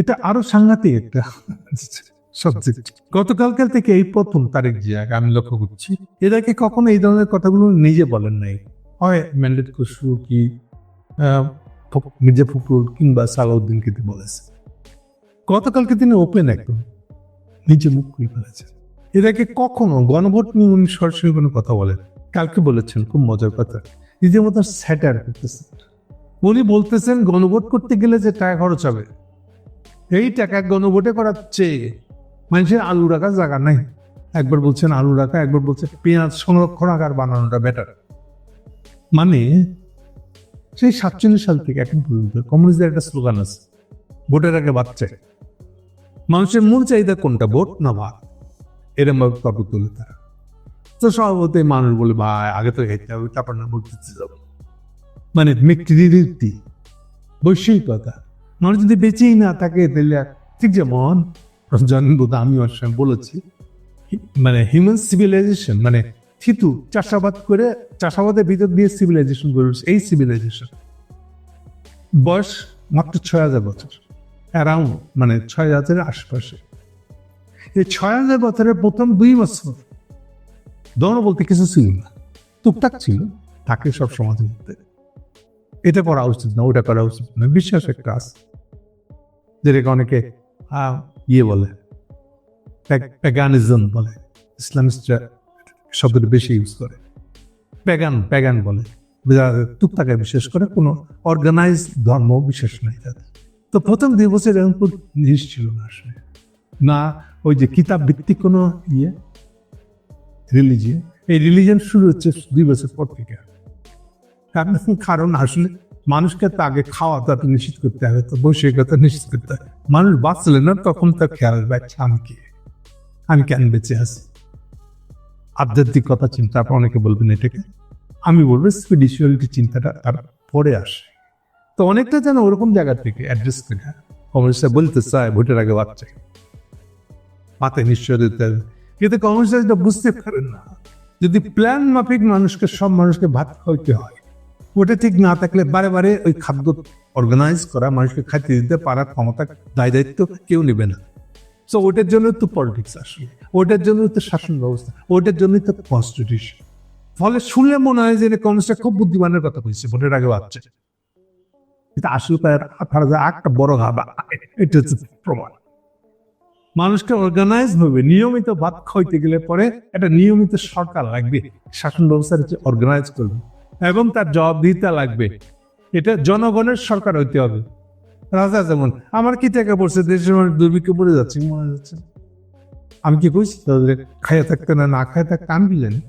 এটা আরও সাংঘাতিক একটা সাবজেক্ট গতকালকার থেকে এই প্রথম তারেক জিয়াকে আমি লক্ষ্য করছি, এর আগে কখনো এই ধরনের কথাগুলো নিজে বলেন নাই। হয় ম্যান্ডেট খসরু কি মির্জা ফখরুল কিংবা সালাউদ্দিন কিন্তু বলেছে। গতকালকে তিনি ওপেন একদম, নিজে মুখ খুলে ফেলেছেন। এর আগে কখনো গণভোট নিয়ে উনি সরাসরি কোনো কথা বলেন কালকে বলেছেন, খুব মজার কথা, নিজের মতো স্যাটার করতেছেন উনি বলতেছেন, গণভোট করতে গেলে যে টাকা খরচ হবে এই টাকা গণভোটে করার চেয়ে মানুষের আলু রাখার জায়গা নাই। একবার বলছেন আলু রাখা, একবার বলছেন পেঁয়াজ সংরক্ষণ আকার বানানোটা বেটার মানে সেই সাতচল্লিশ সাল থেকে এখন পর্যন্ত কমিউনিস্টদের একটা স্লোগান আছে, ভোটের আগে বাচ্চা মানুষের মূল চাহিদা কোনটা, ভোট না ভাত এরম ভাবে তর্ক তুলে তারা। তো স্বভাবতই মানুষ বলে, ভাই, আগে তো খেতে হবে তারপর না ভোট দিতে যাব। মানে মেকৃতি বৈশ্বিকতা। মানুষ যদি বেঁচেই না থাকে তাহলে ঠিক যেমন জন্মবোধ আমি ওর সঙ্গে বলেছি। মানে হিউম্যান সিভিলাইজেশন মানে থিতু চাষাবাদ করে চাষাবাদের ভিতর দিয়ে সিভিলাইজেশন গড়ে উঠছে। এই সিভিলাইজেশন বয়স মাত্র ছয় হাজার বছর অ্যারাউন্ড মানে ছয় হাজারের আশপাশে। এই ছয় হাজার বছরের প্রথম দুই বছর, দৌড় বলতে কিছু ছিল না। টুকটাক ছিল, থাকে সব সমাজের মধ্যে। এটা করা উচিত না ওটা করা উচিত না। বিশ্বাস একটা আছে যেটাকে অনেকে ইয়ে বলে প্যাগানিজম বলে, ইসলামিস্টরা শব্দটা বেশি ইউজ করে। প্যাগান প্যাগান বলে। টুকটাকে বিশেষ করে কোনো অর্গানাইজ ধর্ম বিশেষ নাই তাদের। তো প্রথম দুই বছর এরকম কোনো জিনিস ছিল না আসলে। না, ওই যে কিতাব ভিত্তিক কোনো ইয়ে রিলিজিয়ন এই রিলিজিয়ন শুরু হচ্ছে দুই বছর পর থেকে। কারণ আসলে মানুষকে তো আগে খাওয়া দাওয়া তো নিশ্চিত করতে হবে, তো বৈষয়িকতা নিশ্চিত করতে হবে। মানুষ বাঁচলে না তখন তার খেয়াল আচ্ছা আমি কে, আমি কেন বেঁচে আছি? আধ্যাত্মিকতা চিন্তা অনেকে বলবেন এটাকে। আমি বলব স্পিরিচুয়ালিটি চিন্তাটা তার পরে আসে। তো অনেকটা যেন ওরকম জায়গা থেকে অ্যাড্রেস থেকে কমিউনিস্টরা বলতে চায় ভোটের আগে বাচ্চা মাথায় নিশ্চয় দিতে হবে। কিন্তু যেটা বুঝতে পারেন না। যদি প্ল্যান মাফিক মানুষকে, সব মানুষকে ভাত খাওয়াইতে হয় ওটা ঠিক না থাকলে বারে বারে ওই খাদ্য অর্গানাইজ করা, মানুষকে খাইতে দিতে পারার ক্ষমতা, দায় দায়িত্ব কেউ নেবে না। সো ওটার জন্য তো পলিটিক্স আসলে। ওটার জন্য তো শাসন ব্যবস্থা। ওটার জন্যই তো কনস্টিটিউশন ফলে শুনলে মনে হয় যে কমিউনিস্টরা খুব বুদ্ধিমানের কথা বলছে ভোটের আগে বাচ্চা কিন্তু আসলে তার একটা বড় ঘাবা এটা হচ্ছে প্রমাণ। মানুষকে অর্গানাইজ ভাবে নিয়মিত ভাত খাইতে গেলে পরে একটা নিয়মিত সরকার লাগবে। শাসন ব্যবস্থার অর্গানাইজ করবে। এবং তার জবাবদিহিতা লাগবে। এটা জনগণের সরকার হইতে হবে। রাজা যেমন, আমার কি টাকা পড়ছে? দেশের মানুষ দুর্ভিক্ষে পড়ে যাচ্ছে মনে যাচ্ছে। আমি কি কইছি? তাদের খাইয়া থাকতে না না খাইয়া থাকতে আমি কি জানি।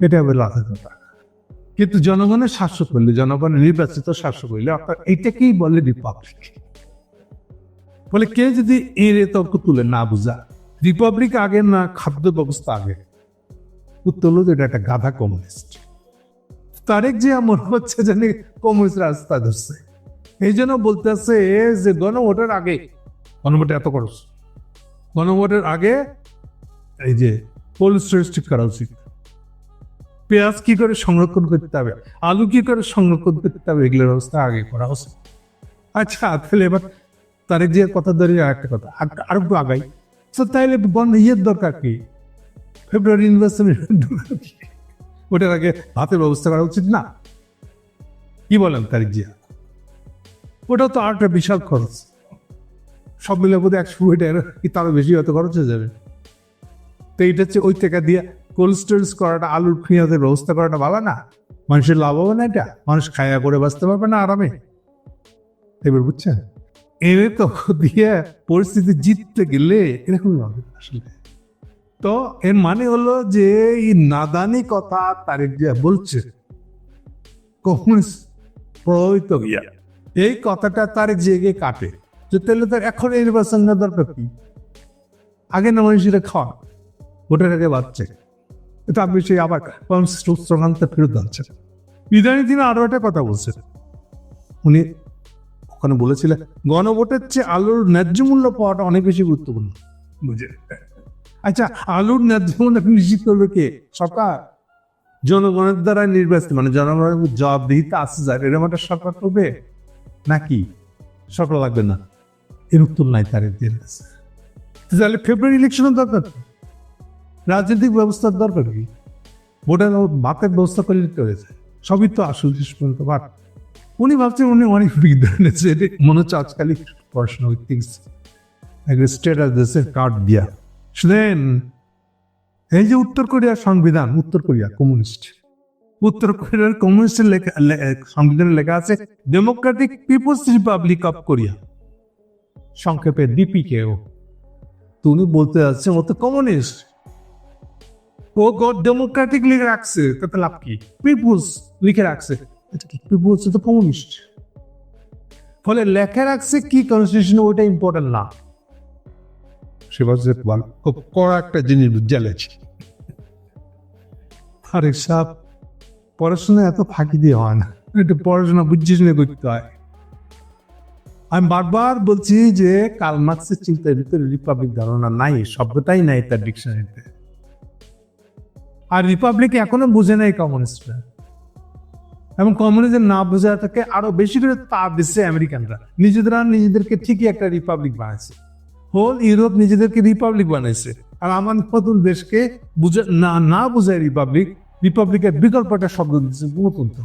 এটা হবে রাজা কথা। কিন্তু জনগণের শাসক হইলে জনগণের নির্বাচিত শাসক হইলে অর্থাৎ এইটাকেই বলে রিপাবলিক বলে কে যদি এর তর্ক তুলে না বুঝা রিপাবলিক আগে না খাদ্য ব্যবস্থা আগে? উত্তর হলো এটা একটা গাধা কমিউনিস্ট তারেক যে মনে হচ্ছে জানি কমিউনিস্ট রাস্তা ধরছে। এই জন্য বলতেছে যে গণভোটের আগে, গণভোটে এত খরচ। গণভোটের আগে এই যে কোল্ড স্টোরেজ ঠিক করা উচিত। পেঁয়াজ কি করে সংরক্ষণ করতে হবে? আলু কি করে সংরক্ষণ করতে হবে? এগুলোর ব্যবস্থা আগে করা উচিত। আচ্ছা তাহলে এবার তারেক জিয়ার কথা ধরে একটা কথা, আর- একটু আগাই। তো তাইলে বন্ধ ইয়ের দরকার কি? ফেব্রুয়ারি নির্বাচনের ওটার আগে ভাতের ব্যবস্থা করা উচিত না। কি বলেন তারিক জিয়া? ওটা তো আর একটা বিশাল খরচ। সব মিলে বোধ একশো কোটি টাকা তারও বেশি হয়তো খরচ হয়ে যাবে। তো এইটা হচ্ছে ওই টাকা দিয়ে কোল্ড স্টোরেজ করাটা, আলুর পেঁয়াজের ব্যবস্থা করাটা ভালো না? মানুষের লাভ হবে না এটা? মানুষ খায়া করে বাঁচতে পারবে না আরামে? এবার বুঝছেন? এনে তো দিয়ে পরিস্থিতি জিততে গেলে এরকম হবে আসলে। তো এর মানে হলো যে এই নাদানি কথা জিয়া বলছে, কমিউনিস্ট প্রভাবিত হইয়া, এই কথাটা তারেক জিয়াকে কাটে যে তাহলে তার এখন এই নির্বাচন দরকার কি? আগে না মানুষেরা খাওয়া, ভোটের আগে বাচ্চা এটা আপনি সেই আবার স্ট্রোগানটা ফেরত আনছেন ইদানিং তিনি আরও একটা কথা বলছেন। উনি ওখানে বলেছিলেন, গণভোটের চেয়ে আলুর ন্যায্য মূল্য পাওয়াটা অনেক বেশি গুরুত্বপূর্ণ। বুঝে। আচ্ছা আলুর ন্যায্য মূল্য নিশ্চিত করবে কে সরকার? জনগণের দ্বারা নির্বাচিত মানে জনগণের জবাবদিহিতা আছে যায় এরকম একটা সরকার করবে? নাকি? সরকার লাগবে না। এর উত্তর নাই কাছে তাহলে ফেব্রুয়ারি ইলেকশনের দরকার রাজনৈতিক ব্যবস্থার দরকার কি? ভোটার বাপের ব্যবস্থা করে তো হয়েছে? সবই তো আসল শেষ পর্যন্ত বাট উনি ভাবছেন উনি অনেক বিজ্ঞান মনে হচ্ছে আজকালই পড়াশোনা থিংস স্টেটাস দেশের কার্ড দিয়া। শুনেন এই যে উত্তর কোরিয়ার সংবিধান, উত্তর কোরিয়া, কমিউনিস্ট। উত্তর কোরিয়ার কমিউনিস্টের লেখা সংবিধানে লেখা আছে Democratic People's Republic of Korea সংক্ষেপে ডিপিকে ও তো উনি বলতে যাচ্ছেন, ও তো কমিউনিস্ট। ও গড ডেমোক্রেটিক লিখে রাখছে, তাতে লাভ কি? পিপুলস লিখে রাখছে। পিপুলস তো কমিউনিস্ট। ফলে লেখা রাখছে কি কনস্টিটিউশন ওইটা ইম্পর্টেন্ট না। বলছে বল খুব কড়া একটা জিনিস জ্বালেছে আরে সাহ পড়াশোনা এত ফাঁকি দিয়ে হয় না। একটু পড়াশোনা বুঝিস নিয়ে করতে হয়। আমি বারবার বলছি যে কাল মার্ক্সের চিন্তার ভিতরে রিপাবলিক ধারণা নাই শব্দটাই নাই তার ডিকশনারিতে। আর রিপাবলিক এখনও বুঝে নাই কমিউনিস্টরা। এবং কমিউনিজম না বোঝা থেকে আরও বেশি করে তাপ দিচ্ছে আমেরিকানরা। নিজেরা নিজেদেরকে ঠিকই একটা রিপাবলিক বানাইছে। হোল ইউরোপ নিজেদেরকে রিপাবলিক বানাইছে। আর আমার নতুন দেশকে বুঝে না না বোঝায় রিপাবলিক রিপাবলিকের বিকল্প একটা শব্দ দিচ্ছে গণতন্ত্র।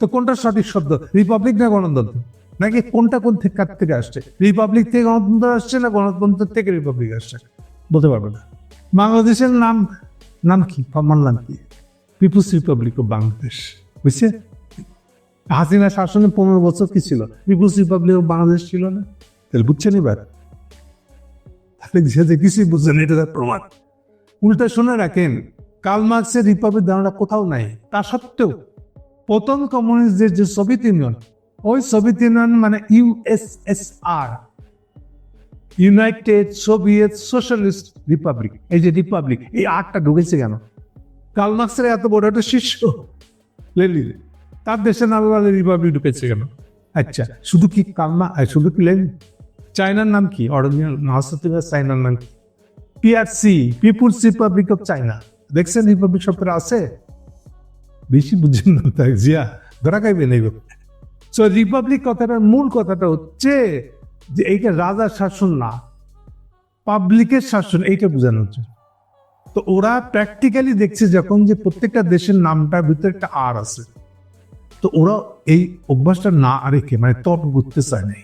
তো কোনটা সঠিক শব্দ? রিপাবলিক না গণতন্ত্র? নাকি কোনটা কোন থেকে কার থেকে আসছে? রিপাবলিক থেকে গণতন্ত্র আসছে না গণতন্ত্র থেকে রিপাবলিক আসছে? বলতে পারবে না। বাংলাদেশের নাম নাম কি? নাম কি? পিপুলস রিপাবলিক অফ বাংলাদেশ বুঝছে? হাসিনা শাসনে পনেরো বছর কি ছিল? পিপুলস রিপাবলিক অফ বাংলাদেশ ছিল না। তাহলে বুঝছেন এবার? তাহলে যে কিছুই বুঝছেন এটা তার প্রমাণ। উল্টা শুনে রাখেন, কার্ল মার্ক্সের রিপাবলিক ধারণা কোথাও নাই, তা সত্ত্বেও প্রথম কমিউনিস্টদের যে সোভিয়েত ইউনিয়ন, ওই সোভিয়েত ইউনিয়ন মানে USSR United Soviet Socialist Republic, এই যে রিপাবলিক, এই আটটা ঢুকেছে কেন? কার্ল মার্ক্সের এত বড় একটা শিষ্য লেলিন তার দেশের নামে বলে রিপাবলিক ঢুকেছে কেন? আচ্ছা শুধু কি কালমা শুধু কি লেন চায়নার নাম কি? মহাসত্তিবার চায়নার নাম কি? PRC People's Republic of China দেখছেন রিপাবলিক শব্দটা আছে? বেশি বুঝছেন না তাই, জিয়া, ধরা খাইবেন এই সো রিপাবলিক কথাটার মূল কথাটা হচ্ছে যে এইটা রাজার শাসন না পাবলিকের শাসন, এইটা বোঝানো হচ্ছে তো ওরা প্র্যাকটিক্যালি দেখছে যখন যে প্রত্যেকটা দেশের নামটার ভিতরে একটা আর আছে। তো ওরা এই অভ্যাসটা না রেখে মানে তর্ক করতে চায় নাই।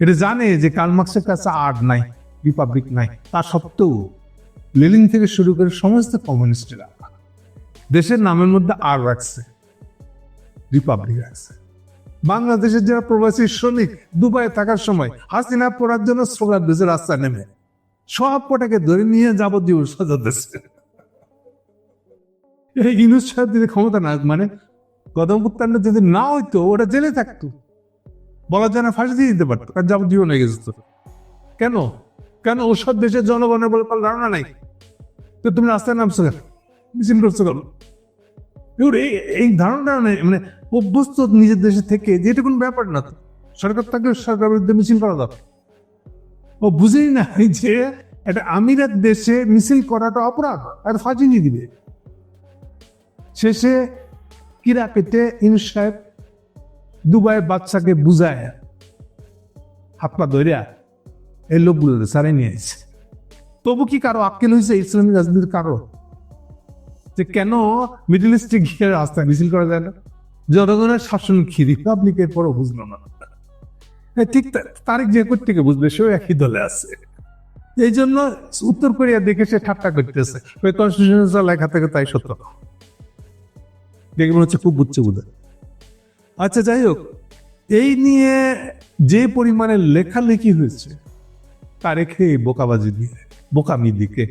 এটা জানে যে কালমার্ক্সের কাছে আর্ট নাই, রিপাবলিক নাই। তা সত্ত্বেও লেলিন থেকে শুরু করে সমস্ত কমিউনিস্টরা দেশের নামের মধ্যে আর রাখছে, রিপাবলিক রাখছে। বাংলাদেশের যারা প্রবাসী শ্রমিক দুবাই থাকার সময় হাসিনা পড়ার জন্য স্লোগান দিয়েছে রাস্তায় নেমে সব কটাকে ধরে নিয়ে যাবতীয় সাজাতেছে এই ইনুস সাহেব ক্ষমতা না মানে গদমপুত্তান্ড যদি না হইতো ওটা জেলে থাকতো। বলা যায় না ফাঁসি দিয়ে দিতে পারতো, কারণ যাবজ্জীবন হয়ে গেছে কেন? কেন ওসব দেশের জনগণের বলে কোনো ধারণা নাই? তো তুমি রাস্তায় নামছো কেন? মিছিল করছ কেন? এই ধারণা নেই মানে অভ্যস্ত নিজের দেশে থেকে, যে এটা কোনো ব্যাপার না তো। সরকার তাকে সরকার বিরুদ্ধে মিছিল করা দরকার। ও বুঝেই না যে একটা আমিরাত দেশে মিছিল করাটা অপরাধ, আর ফাঁসি দিয়ে দিবে। শেষে কিরা পেটে ইনু সাহেব দুবাইয়ের বাচ্চাকে বুঝায়, হাত পা ধরিয়া এই লোকগুলো সারে নিয়ে আসছে তবু কি কারও আক্কেল হয়েছে ইসলামী রাজনীতির কারও যে কেন মিডল ইস্টে গিয়ে রাস্তায় মিছিল করা যায় না? জনগণের শাসন কি? রিপাবলিকের পরও বুঝলো না। ঠিক তারেক যে থেকে বুঝবে, সেও একই দলে আছে। এই জন্য উত্তর কোরিয়া দেখে সে ঠাট্টা করতেছে। ওই কনস্টিটিউশন লেখা থেকে তাই সত্য। দেখে মনে হচ্ছে খুব বুঝছে বোধ আচ্ছা যাই হোক, এই নিয়ে যে পরিমাণে লেখালেখি হয়েছে তা রেখে বোকাবাজি দিয়ে, বোকামি দিকে,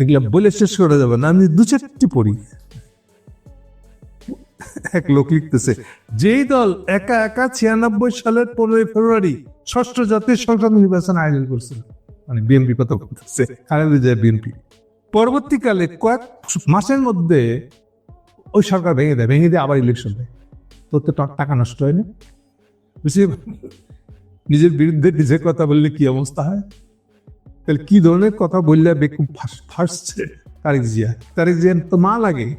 এগুলো বলে শেষ করা যাবে না। আমি দু চারটি পড়ি। এক লোক লিখতেছে, যেই দল একা একা ছিয়ানব্বই সালের পনেরোই ফেব্রুয়ারি ষষ্ঠ জাতীয় সংসদ নির্বাচন আয়োজন করছিল। মানে বিএনপি কথা বলতেছে খালেদা জিয়া বিএনপি। পরবর্তীকালে কয়েক মাসের মধ্যে ওই সরকার ভেঙে দেয়, ভেঙে দিয়ে আবার ইলেকশন দেয়। তোর তো টাকা নষ্ট হয় না। নিজের বিরুদ্ধে নিজের কথা বললে কি অবস্থা হয়? তাহলে কি ধরনের কথা বললে ফাঁস- ফাঁসছে তারেক জিয়া? তারেক জিয়ার তো মা লাগে।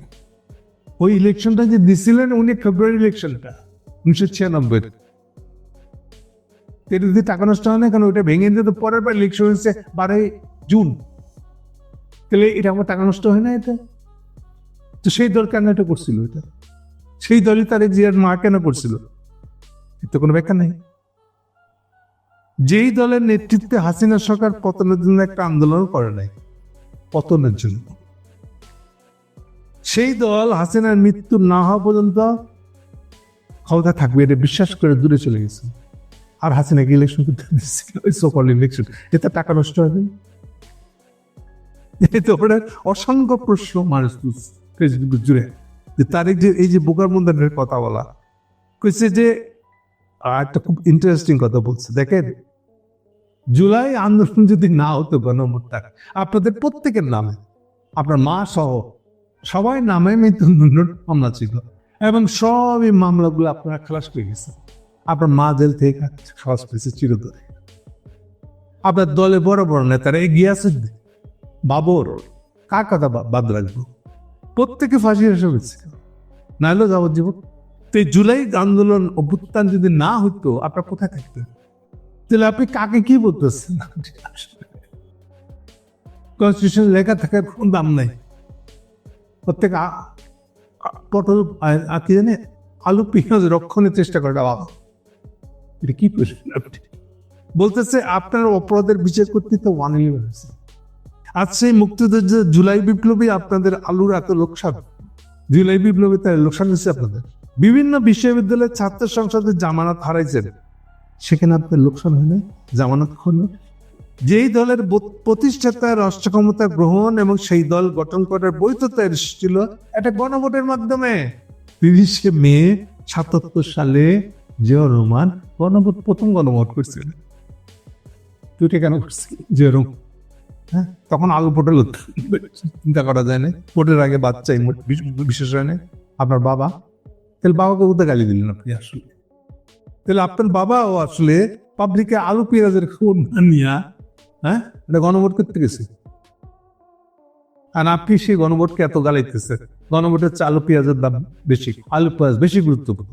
ওই ইলেকশনটা যে দিছিলেন উনি ফেব্রুয়ারি ইলেকশনটা উনিশশো ছিয়ানব্বই। এটা যদি টাকা নষ্ট হয় না কেন? ওটা ভেঙে দিতে পরের বার ইলেকশন হয়েছে বারোই জুন। তাহলে এটা আমার টাকা নষ্ট হয় না এটা? তো সেই দরকার না এটা করছিল এটা। সেই দলই তার জিয়ার মা কেন করছিল? এর তো কোনো ব্যাখ্যা নেই। যেই দলের নেতৃত্বে হাসিনা সরকার পতনের জন্য একটা আন্দোলন করে নাই, পতনের জন্য। সেই দল হাসিনার মৃত্যু না হওয়া পর্যন্ত ক্ষমতা থাকবে, এটা বিশ্বাস করে দূরে চলে গেছে। আর হাসিনাকে ইলেকশন করতে সকল ইলেকশন এতে টাকা নষ্ট হবে। এতে ওরা অসংখ্য প্রশ্ন মানুষ ফেসবুক জুড়ে। তারিখ যে এই যে বোকার মন্দিরের কথা বলা, কইছে যে একটা খুব ইন্টারেস্টিং কথা বলছে, দেখেন। জুলাই আন্দোলন যদি না হতো গণমুক্তার আপনাদের প্রত্যেকের নামে, আপনার মা সহ সবাই নামে মৃত্যুদণ্ড মামলা ছিল, এবং সব এই মামলাগুলো আপনারা খালাস করে গেছে আপনার মা জেল থেকে খালাস পেয়েছে চিরতরে। আপনার দলে বড় বড় নেতারা এগিয়ে আছে বাবর, কার কথা বাদ রাখব? প্রত্যেকে ফাঁসি এসে গেছে। নাহলে যাবজ্জীবন। তো এই জুলাই আন্দোলন অভ্যুত্থান যদি না হতো আপনার কোথায় থাকতেন? তাহলে আপনি কাকে কি বলতেছেন? কনস্টিটিউশন লেখা থাকার কোন দাম নাই। প্রত্যেক পটল কি জানে? আলু, পেঁয়াজ রক্ষণের চেষ্টা করে এটা কি বলতেছে আপনার অপরাধের বিচার করতে তো ওয়ান ইলেভেন হয়েছে আজ সেই মুক্তিযুদ্ধ জুলাই বিপ্লবী আপনাদের আলুর এত লোকসান। জুলাই বিপ্লবী তার লোকসান হয়েছে আপনাদের। বিভিন্ন বিশ্ববিদ্যালয়ের ছাত্র সংসদে জামানত হারাইছেন। সেখানে আপনার লোকসান হয় না জামানত হলো যেই দলের প্রতিষ্ঠাতা রাষ্ট্র ক্ষমতা গ্রহণ এবং সেই দল গঠন করার বৈধতা এসেছিল একটা গণভোটের মাধ্যমে। তিরিশে মে সাতাত্তর সালে জিয়া রহমান গণভোট, প্রথম গণভোট করছিলেন। তুইটা কেন করছিস জিয়া রহমান। হ্যাঁ তখন আলু পটল। চিন্তা করা যায় না ভোটের আগে বাচ্চা বিশেষ হয় না আপনার বাবা, তাহলে বাবাকে কোথায় গালি দিলেন আপনি আসলে। তাহলে আপনার বাবাও আসলে পাবলিকে আলু পেঁয়াজের খুন নিয়া হ্যাঁ এটা গণভোট করতে গেছে। আর আপনি সেই গণভোটকে এত গালাইতেছে গণভোটের চেয়ে আলু পেঁয়াজের দাম বেশি। আলু পেঁয়াজ বেশি গুরুত্বপূর্ণ।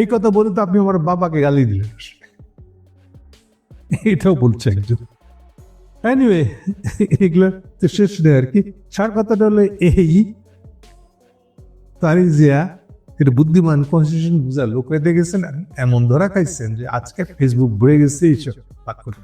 এই কথা বলে তো আপনি আমার বাবাকে গালি দিলেন। এটাও বলছে একজন। এনিওয়ে এগুলো তো শেষ নেই আর কি। সার কথাটা হলো এই তারিক জিয়া, এটা বুদ্ধিমান কনস্টিটিউশন বুঝা লোক হয়ে গেছেন, এমন ধরা খাইছেন যে আজকে ফেসবুক ভরে গেছে এইসব পাক করে।